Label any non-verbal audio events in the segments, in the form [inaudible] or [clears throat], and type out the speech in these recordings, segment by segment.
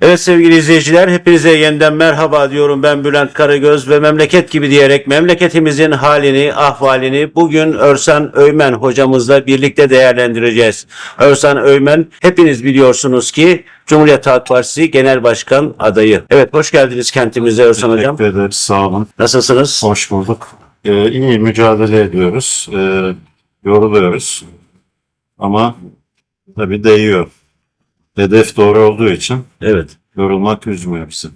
Evet sevgili izleyiciler hepinize yeniden merhaba diyorum ben Bülent Karagöz ve memleket gibi diyerek memleketimizin halini, ahvalini bugün Örsan Öymen hocamızla birlikte değerlendireceğiz. Örsan Öymen hepiniz biliyorsunuz ki Cumhuriyet Halk Partisi Genel Başkan adayı. Evet hoş geldiniz kentimize Örsan hocam. Teşekkür ederiz. Sağ olun. Nasılsınız? Hoş bulduk. Ee, iyi mücadele ediyoruz. Ee, yoruluyoruz. Ama tabii değiyor. Hedef doğru olduğu için Evet. yorulmak üzmüyor bizi.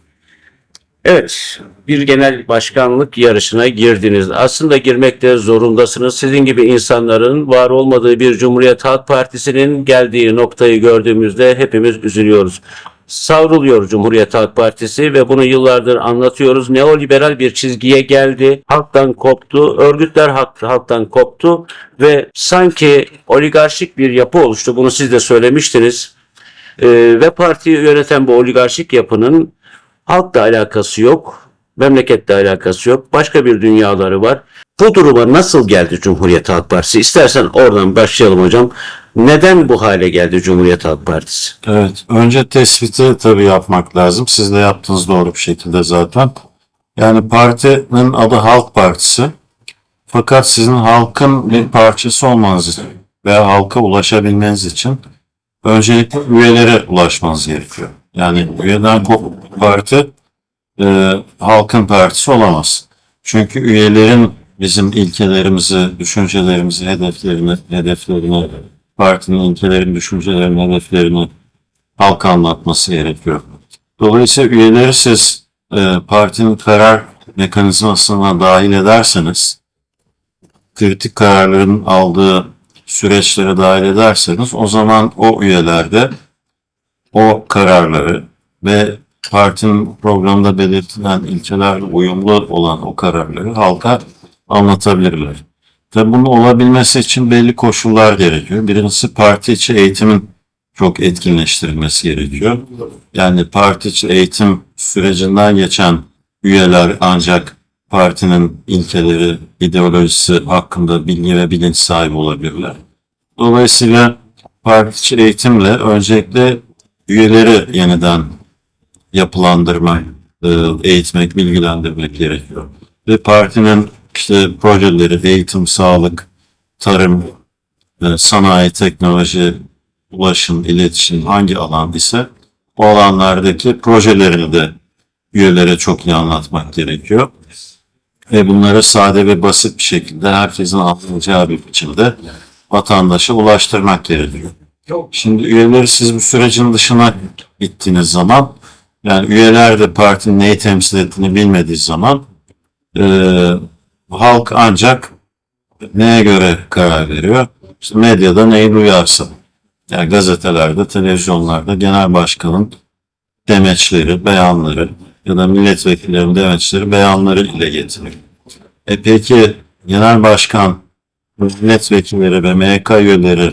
Evet, bir genel başkanlık yarışına girdiniz. Aslında girmekte zorundasınız. Sizin gibi insanların var olmadığı bir Cumhuriyet Halk Partisi'nin geldiği noktayı gördüğümüzde hepimiz üzülüyoruz. Savruluyor Cumhuriyet Halk Partisi ve bunu yıllardır anlatıyoruz. Neoliberal bir çizgiye geldi. Halktan koptu. Örgütler halk, halktan koptu ve sanki oligarşik bir yapı oluştu. Bunu siz de söylemiştiniz. Ee, ve partiyi yöneten bu oligarşik yapının Halkla alakası yok, memleketle alakası yok. Başka bir dünyaları var. Bu duruma nasıl geldi Cumhuriyet Halk Partisi? İstersen oradan başlayalım hocam. Neden bu hale geldi Cumhuriyet Halk Partisi? Evet. Önce tespiti tabii yapmak lazım. Siz de yaptınız doğru bir şekilde zaten. Yani partinin adı Halk Partisi. Fakat sizin halkın bir parçası olmanız için veya halka ulaşabilmeniz için öncelikle üyelere ulaşmanız gerekiyor. Yani üyeden kopuk parti e, halkın partisi olamaz. Çünkü üyelerin bizim ilkelerimizi, düşüncelerimizi, hedeflerini, hedeflerini, partinin ilkelerini, düşüncelerini, hedeflerini halka anlatması gerekiyor. Dolayısıyla üyeleri siz e, partinin karar mekanizmasına dahil ederseniz, kritik kararların aldığı süreçlere dahil ederseniz, o zaman o üyelerde o kararları ve partinin programda belirtilen ilkelerle uyumlu olan o kararları halka anlatabilirler. Tabi bunun olabilmesi için belli koşullar gerekiyor. Birincisi parti içi eğitimin çok etkinleştirilmesi gerekiyor. Yani parti içi eğitim sürecinden geçen üyeler ancak partinin ilkeleri, ideolojisi hakkında bilgi ve bilinç sahibi olabilirler. Dolayısıyla parti eğitimle öncelikle üyeleri yeniden yapılandırmak, e, eğitmek, bilgilendirmek gerekiyor. Ve partinin işte projeleri, eğitim, sağlık, tarım, e, sanayi, teknoloji, ulaşım, iletişim hangi alan ise o alanlardaki projelerini de üyelere çok iyi anlatmak gerekiyor. Ve bunları sade ve basit bir şekilde herkesin anlayacağı bir biçimde vatandaşa ulaştırmak gerekiyor. Şimdi üyeleri siz bu sürecin dışına gittiğiniz zaman yani üyeler de partinin neyi temsil ettiğini bilmediği zaman e, halk ancak neye göre karar veriyor? İşte medyada neyi duyarsa. Yani gazetelerde, televizyonlarda genel başkanın demeçleri, beyanları ya da milletvekillerinin demeçleri, beyanları ile getiriyor. E peki genel başkan, milletvekilleri ve MYK üyeleri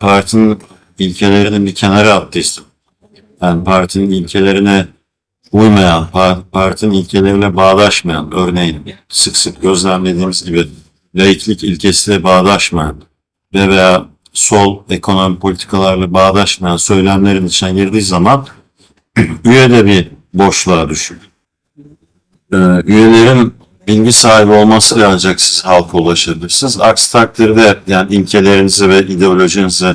partinin ilkelerini bir kenara attıysa, yani partinin ilkelerine uymayan, pa- partinin ilkeleriyle bağdaşmayan, örneğin sık sık gözlemlediğimiz gibi laiklik ilkesiyle bağdaşmayan ve veya sol ekonomi politikalarla bağdaşmayan söylemlerin içine girdiği zaman [clears throat] üye de bir boşluğa düşüyor. Ee, üyelerin bilgi sahibi olması ancak siz halka ulaşabilirsiniz. Aksi takdirde yani ilkelerinizi ve ideolojinizi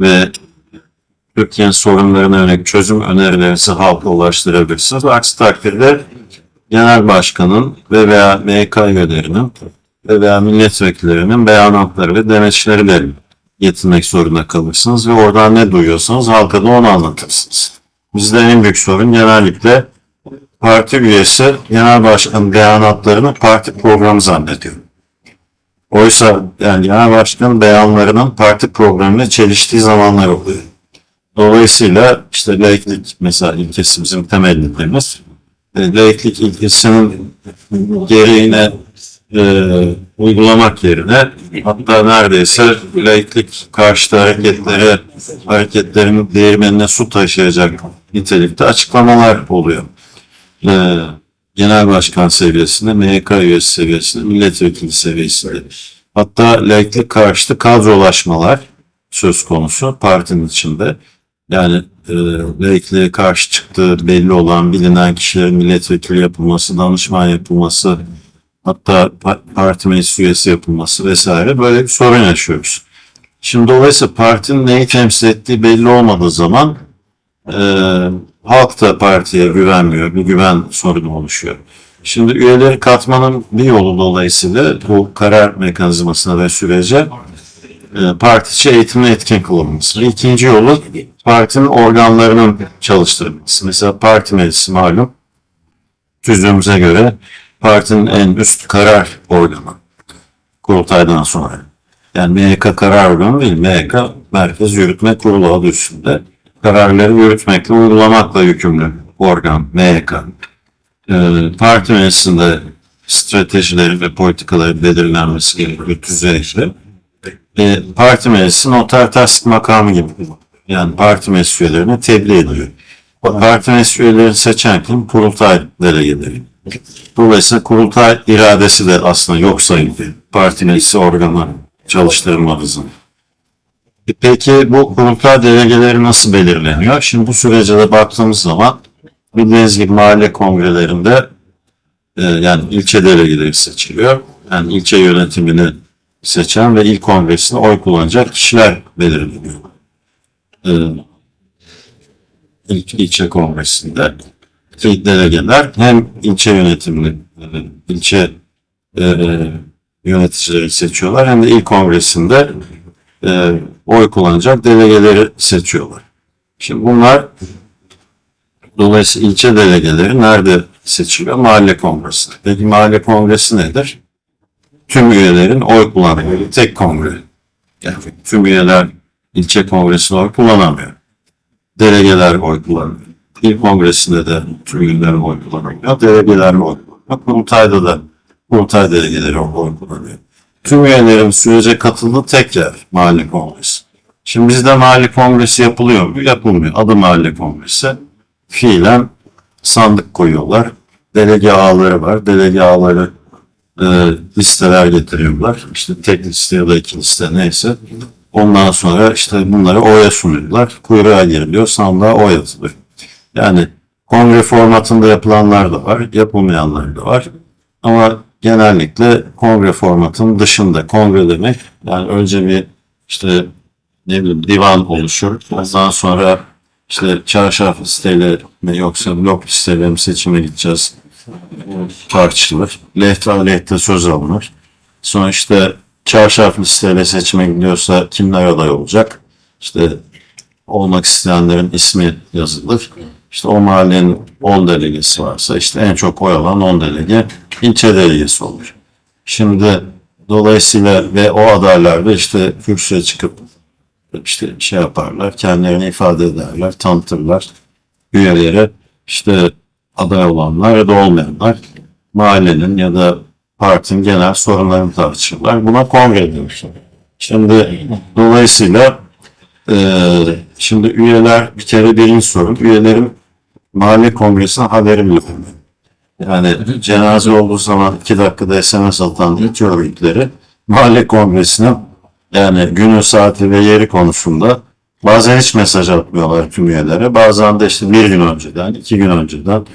ve Türkiye'nin sorunlarına yönelik çözüm önerilerinizi halka ulaştırabilirsiniz. Aksi takdirde genel başkanın ve veya MYK üyelerinin ve veya milletvekillerinin beyanatları ve demeçleriyle yetinmek zorunda kalırsınız ve oradan ne duyuyorsanız halka da onu anlatırsınız. Bizde en büyük sorun genellikle parti üyesi genel başkanın beyanatlarını parti programı zannediyor. Oysa yani genel başkanın beyanlarının parti programıyla çeliştiği zamanlar oluyor. Dolayısıyla işte laiklik mesela ilkesi bizim temel ilkemiz. E, laiklik ilkesinin gereğine e, uygulamak yerine hatta neredeyse laiklik karşıtı hareketlere hareketlerin değirmenine su taşıyacak nitelikte açıklamalar oluyor. E, genel başkan seviyesinde, MYK üyesi seviyesinde, milletvekili seviyesinde. Hatta laiklik karşıtı kadrolaşmalar söz konusu partinin içinde. Yani e, karşı çıktığı belli olan bilinen kişilerin milletvekili yapılması, danışman yapılması, hatta pa- parti meclis üyesi yapılması vesaire böyle bir sorun yaşıyoruz. Şimdi dolayısıyla partinin neyi temsil ettiği belli olmadığı zaman e, halk da partiye güvenmiyor. Bir güven sorunu oluşuyor. Şimdi üyeleri katmanın bir yolu dolayısıyla bu karar mekanizmasına ve sürece e, parti içi eğitimin etkin kılınması. İkinci yolu partinin organlarının çalıştırılması. Mesela parti meclisi malum tüzüğümüze göre partinin en üst karar organı. Kurultaydan sonra. Yani MYK karar organı değil. MYK Merkez Yürütme Kurulu adı üstünde. Kararları yürütmekle, uygulamakla yükümlü organ MYK. Ee, parti meclisinde stratejileri ve politikaları belirlenmesi gerekiyor düzeyde. E, parti meclisi noter tasdik makamı gibi. Yani parti meclis üyelerine tebliğ ediyor. Parti meclis üyelerini seçen kim? Kurultay. Dolayısıyla kurultay iradesi de aslında yok sayılıyor. Parti meclisi organı çalıştırılmadığı zaman. E Peki bu kurultay delegeleri nasıl belirleniyor? Şimdi bu sürece de baktığımız zaman bildiğiniz gibi mahalle kongrelerinde e, yani ilçe delegeleri seçiliyor. Yani ilçe yönetimini seçen ve il kongresinde oy kullanacak kişiler belirleniyor. E, ilk ilçe kongresinde ilk delegeler hem ilçe yönetimini, e, ilçe e, yöneticileri seçiyorlar hem de il kongresinde e, oy kullanacak delegeleri seçiyorlar. Şimdi bunlar dolayısıyla ilçe delegeleri nerede seçiliyor? Mahalle kongresinde. Peki mahalle kongresi nedir? Tüm üyelerin oy kullandığı tek kongre. Yani tüm üyeler ilçe kongresinde oy kullanamıyor. Delegeler oy kullanıyor. İl kongresinde de tüm üyeler oy kullanamıyor. Delegeler oy kullanıyor. Kurultayda da kurultay delegeleri oy kullanıyor. Tüm üyelerin sürece katıldığı tek yer mahalle kongresi. Şimdi bizde mahalle kongresi yapılıyor mu? Yapılmıyor. Adı mahalle kongresi. Fiilen sandık koyuyorlar. Delege ağları var. Delege ağları e, listeler getiriyorlar. İşte tek liste ya da iki liste neyse. Ondan sonra işte bunları oya sunuyorlar. Kuyruğa giriliyor. Sandığa oy atılıyor. Yani kongre formatında yapılanlar da var. Yapılmayanlar da var. Ama genellikle kongre formatının dışında. Kongre demek yani önce bir işte ne bileyim divan oluşur. Ondan sonra işte çarşaf listeyle mi yoksa blok listeyle mi seçime gideceğiz tartışılır. Lehte aleyhte söz alınır. Sonra işte çarşaf listeyle seçime gidiyorsa kimler aday olacak? İşte olmak isteyenlerin ismi yazılır. İşte o mahallenin 10 delegesi varsa işte en çok oy alan 10 delege ilçe delegesi olur. Şimdi dolayısıyla ve o adaylar da işte kürsüye çıkıp işte şey yaparlar, kendilerini ifade ederler, tanıtırlar üyelere işte aday olanlar ya da olmayanlar mahallenin ya da partinin genel sorunlarını tartışırlar. Buna kongre diyoruz. Şimdi dolayısıyla eee, şimdi üyeler bir kere birinci sorun üyelerin mahalle kongresine haberim yok. Yani cenaze olduğu zaman iki dakikada SMS atan örgütleri mahalle kongresine yani günü, saati ve yeri konusunda bazen hiç mesaj atmıyorlar tüm üyelere. Bazen de işte bir gün önceden, iki gün önceden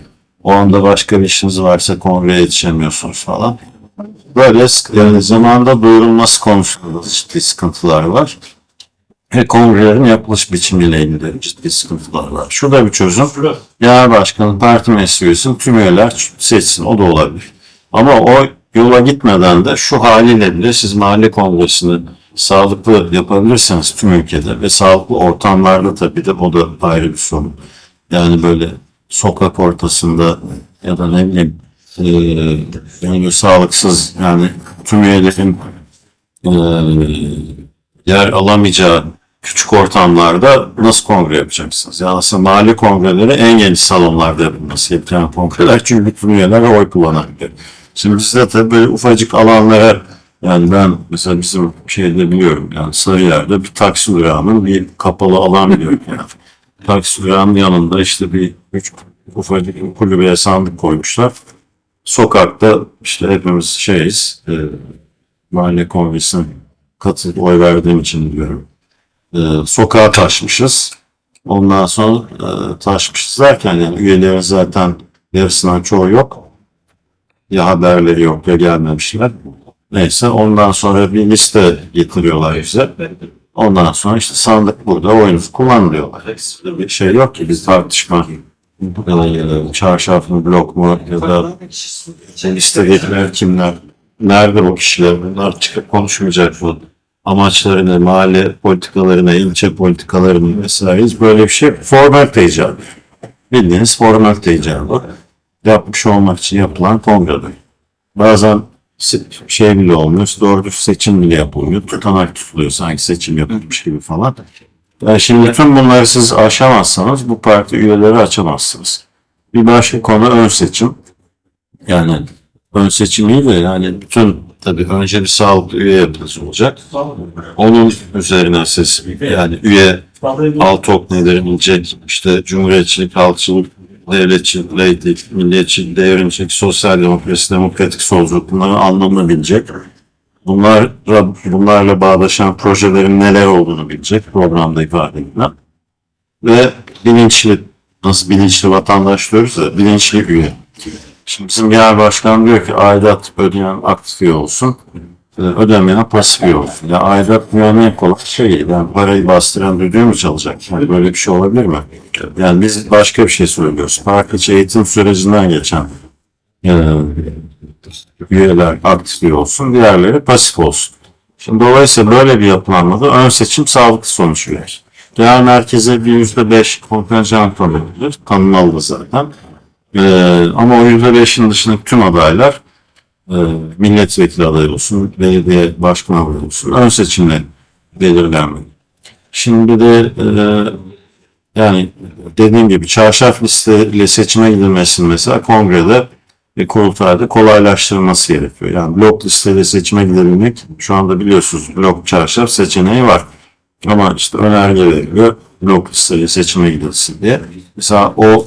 o anda başka bir işiniz varsa kongreye yetişemiyorsunuz falan. Böyle yani zamanda duyurulması konusunda da ciddi sıkıntılar var. Ve kongrelerin yapılış biçimiyle ilgili ciddi sıkıntılar var. Şurada bir çözüm. Genel başkanın parti meclis üyesini tüm üyeler seçsin. O da olabilir. Ama o yola gitmeden de şu haliyle bile siz mahalle kongresini sağlıklı yapabilirseniz tüm ülkede ve sağlıklı ortamlarda tabii de o da ayrı bir sorun. Yani böyle sokak ortasında ya da ne bileyim eee yani sağlıksız yani tüm üyelerin eee, yer alamayacağı küçük ortamlarda nasıl kongre yapacaksınız? Yani aslında mahalle kongreleri en geniş salonlarda yapılması gereken kongreler çünkü bütün üyeler oy kullanabiliyor. Şimdi bizde tabii böyle ufacık alanlara yani ben mesela bizim şeyde biliyorum yani Sarıyer'de bir taksi durağının bir kapalı alan biliyorum yani. Taksi durağının yanında işte bir üç ufacık bir kulübeye sandık koymuşlar. Sokakta işte hepimiz şeyiz, e, mahalle kongresine katılıp oy verdiğim için biliyorum. E, sokağa taşmışız. Ondan sonra e, taşmışız derken yani üyelerin zaten yarısından çoğu yok. Ya haberleri yok ya gelmemişler. Neyse ondan sonra bir liste getiriyorlar bize. Ondan sonra işte sandık burada oyunuzu kullan diyorlar. Bir şey yok ki biz tartışma e, çarşaf mı blok mu ya da listedekiler kimler nerede bu kişiler bunlar çıkıp konuşmayacak mı? Amaçlarını, mahalle politikalarını, ilçe politikalarını vesaire böyle bir şey formalite icabı. Bildiğiniz formalite icabı. Yapmış olmak için yapılan kongreler. Bazen şey bile olmuyor, doğru düz seçim bile yapılmıyor. Tutanak tutuluyor sanki seçim yapılmış gibi falan. Yani şimdi bütün bunları siz aşamazsanız bu parti üyeleri açamazsınız. Bir başka konu ön seçim. Yani ön seçim iyi de yani bütün tabii önce bir sağlıklı üye yapınız olacak. Onun üzerine siz yani üye Altok nedir inecek, işte cumhuriyetçilik, halkçılık, devletçilik, milliyetçilik, devrimcilik, sosyal demokrasi, demokratik solculuk bunların anlamını bilecek. Bunlar, bunlarla bağdaşan projelerin neler olduğunu bilecek programda ifade edilen. Ve bilinçli, nasıl bilinçli vatandaş diyoruz ya, bilinçli üye. Şimdi bizim genel başkan diyor ki aidat ödeyen aktif üye olsun, e, ödemeyen pasif olsun. Ya aidat dünyanın en kolay şeyi. Yani parayı bastıran düdüğü mü çalacak? Yani böyle bir şey olabilir mi? Yani biz başka bir şey söylüyoruz. Park içi eğitim sürecinden geçen e, üyeler aktif olsun, diğerleri pasif olsun. Şimdi dolayısıyla böyle bir yapılanmada ön seçim sağlıklı sonuç verir. Genel merkeze bir yüzde beş kontenjan tanınır. Tanınmalı zaten. Ee, ama o yüzde beşin dışındaki tüm adaylar milletvekili adayı olsun, belediye başkan adayı olsun, ön seçimle belirlenmeli. Şimdi de e, yani dediğim gibi çarşaf listeyle seçime gidilmesinin mesela kongrede ve kurultayda kolaylaştırılması gerekiyor. Yani blok listeyle seçime gidebilmek şu anda biliyorsunuz blok çarşaf seçeneği var. Ama işte önerge veriliyor blok listeyle seçime gidilsin diye. Mesela o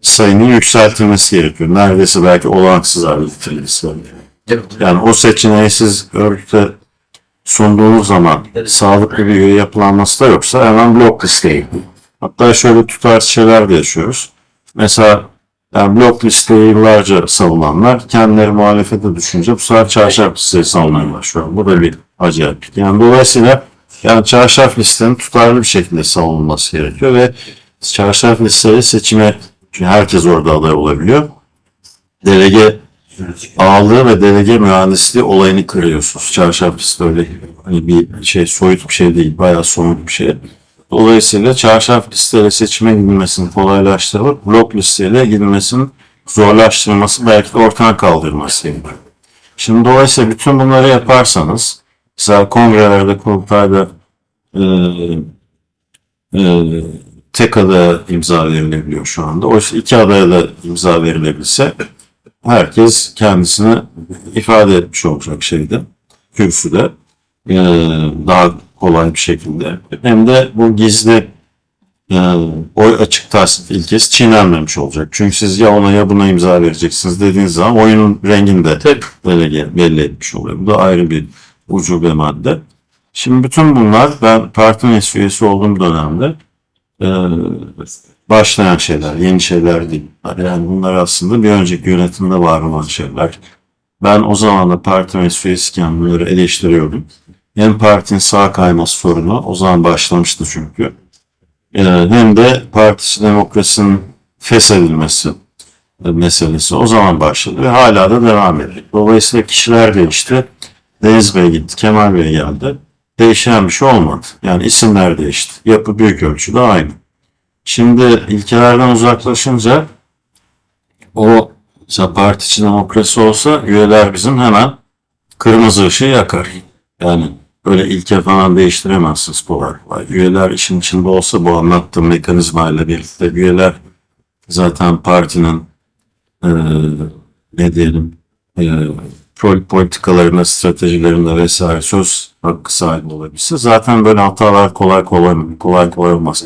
sayının yükseltilmesi gerekiyor. Neredeyse belki olanaksız hale getirilmesi. Yani o seçeneği siz örgüte sunduğunuz zaman sağlıklı bir üye yapılanması da yoksa hemen blok listeye gidin. Hatta şöyle tutar şeyler de yaşıyoruz. Mesela yani blok listeyi yıllarca savunanlar kendileri muhalefete düşünce bu sefer çarşaf listeyi savunmaya başlıyor. Bu da bir acayip. Yani dolayısıyla yani çarşaf listenin tutarlı bir şekilde savunulması gerekiyor ve çarşaf listeyi seçime çünkü herkes orada aday olabiliyor. Delege ağırlığı ve delege mühendisliği olayını kırıyorsunuz. Çarşaf öyle hani bir şey soyut bir şey değil. Bayağı somut bir şey. Dolayısıyla çarşaf listeyle seçime gidilmesini kolaylaştırılıp blok listeyle gidilmesinin zorlaştırılması belki de ortadan kaldırılması. Şimdi dolayısıyla bütün bunları yaparsanız mesela kongrelerde, kurultayda e, tek adaya imza verilebiliyor şu anda. Oysa iki adaya da imza verilebilse herkes kendisini ifade etmiş olacak şeyde, kürsüde e, daha kolay bir şekilde. Hem de bu gizli e, oy açık tahsil ilkesi çiğnenmemiş olacak. Çünkü siz ya ona ya buna imza vereceksiniz dediğiniz zaman oyunun rengini de belli, belli etmiş oluyor. Bu da ayrı bir ucube madde. Şimdi bütün bunlar ben parti üyesi olduğum dönemde e, başlayan şeyler, yeni şeyler değil. Yani bunlar aslında bir önceki yönetimde var olan şeyler. Ben o zaman da parti üyesiyken bunları eleştiriyordum. Hem partinin sağ kayması sorunu o zaman başlamıştı çünkü. E, hem de partisi demokrasinin feshedilmesi meselesi o zaman başladı ve hala da devam ediyor. Dolayısıyla kişiler değişti. Deniz Bey gitti, Kemal Bey geldi. Değişen bir şey olmadı. Yani isimler değişti. Yapı büyük ölçüde aynı. Şimdi ilkelerden uzaklaşınca o mesela partiçi demokrasi olsa üyeler bizim hemen kırmızı ışığı yakar. Yani böyle ilke falan değiştiremezsiniz kolay kolay. Üyeler işin içinde olsa bu anlattığım mekanizmayla birlikte üyeler zaten partinin e, ne diyelim e, politikalarına, stratejilerine vesaire söz hakkı sahibi olabilse zaten böyle hatalar kolay kolay kolay kolay olmaz.